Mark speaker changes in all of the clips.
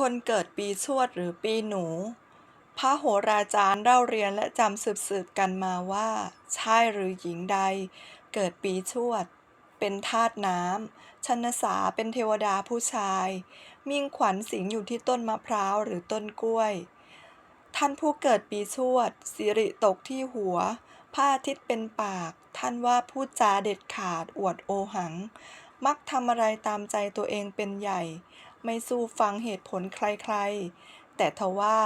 Speaker 1: คนเกิดปีชวดหรือปีหนู พระโหราจารย์เล่าเรียนและจำสืบๆกันมาว่าชายหรือหญิงใด เกิดปีชวด เป็นธาตุน้ำชนสาเป็นเทวดาผู้ชาย มิ่งขวัญสิงอยู่ที่ต้นมะพร้าวหรือต้นกล้วย ท่านผู้เกิดปีชวดสิริตกที่หัวผ้าอาทิตย์เป็นปาก ท่านว่าพูดจาเด็ดขาดอวดโอหัง มักทำอะไรตามใจตัวเองเป็นใหญ่ ไม่สู้ฟังเหตุผลใครๆ แต่ทว่า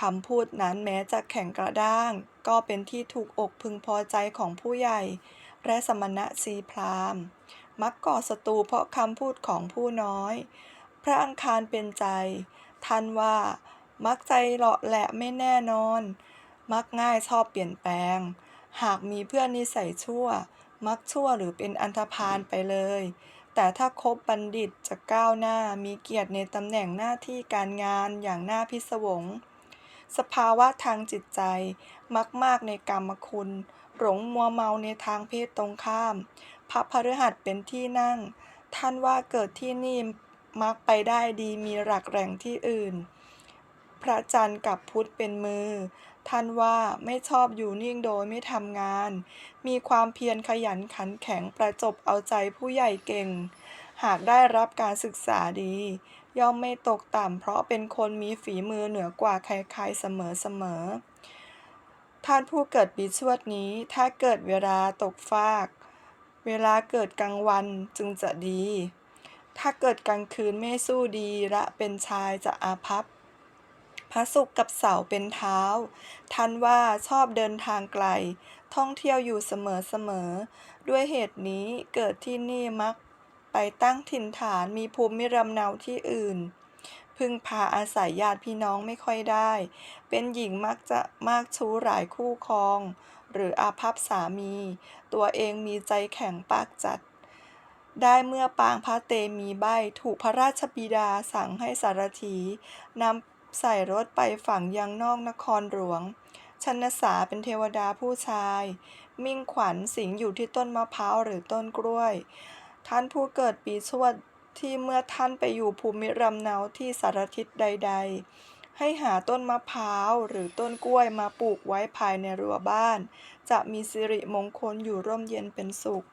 Speaker 1: คำพูดนั้นแม้จะแข็งกระด้าง ก็เป็นที่ถูกอกพึงพอใจของผู้ใหญ่ และสมณะชีพราหมณ์มักก่อศัตรูเพราะคำพูดของผู้น้อย พระอังคารเป็นใจ ท่านว่า มักใจเลาะแหละไม่แน่นอน มักง่ายชอบเปลี่ยนแปลง หากมีเพื่อนนิสัยชั่ว มักชั่วหรือเป็นอันธพาลไปเลย แต่ถ้าคบบัณฑิตจะก้าวหน้ามีเกียรติในตำแหน่งหน้าที่การงานอย่างน่าพิศวง สภาวะทางจิตใจมักมากในกามคุณ หลงมัวเมาในทางเพศตรงข้าม พระพฤหัสเป็นที่นั่ง ท่านว่าเกิดที่นี่มักไปได้ดีมีหลักแหล่งที่อื่น พระจันทร์กับพุธเป็นมือ ท่านว่าไม่ชอบอยู่นิ่งโดยไม่ทำงาน มีความเพียรขยันขันแข็งประจบเอาใจผู้ใหญ่เก่ง หากได้รับการศึกษาดี ย่อมไม่ตกต่ำเพราะเป็นคนมีฝีมือเหนือกว่าใครๆเสมอๆ ท่านผู้เกิดปีชวดนี้ถ้าเกิดเวลาตกฟาก เวลาเกิดกลางวันจึงจะดี ถ้าเกิดกลางคืนไม่สู้ดีละเป็นชายจะอาภัพ พระศุกร์กับเสาร์เป็นเท้า ท่านว่าชอบเดินทางไกล ท่องเที่ยวอยู่เสมอๆ ด้วยเหตุนี้เกิดที่นี่มักไปตั้งถิ่นฐานมีภูมิลำเนาที่อื่น พึ่งพาอาศัยญาติพี่น้องไม่ค่อยได้ เป็นหญิงมักจะมากชู้หลายคู่ครอง หรืออาภัพสามี ตัวเองมีใจแข็งปากจัด ได้เมื่อปางพระเตมีใบถูกพระราชบิดาสั่งให้สารถีนำ ใส่รถไปฝั่งยังนอกนครหลวง ชนสาเป็นเทวดาผู้ชาย มิ่งขวัญสิงอยู่ที่ต้นมะพร้าวหรือต้นกล้วย ท่านผู้เกิดปีชวดที่เมื่อท่านไปอยู่ภูมิลำเนาที่สารทิศใด ๆ ให้หาต้นมะพร้าวหรือต้นกล้วยมาปลูกไว้ภายในรั้วบ้าน จะมีสิริมงคลอยู่ร่มเย็นเป็นสุข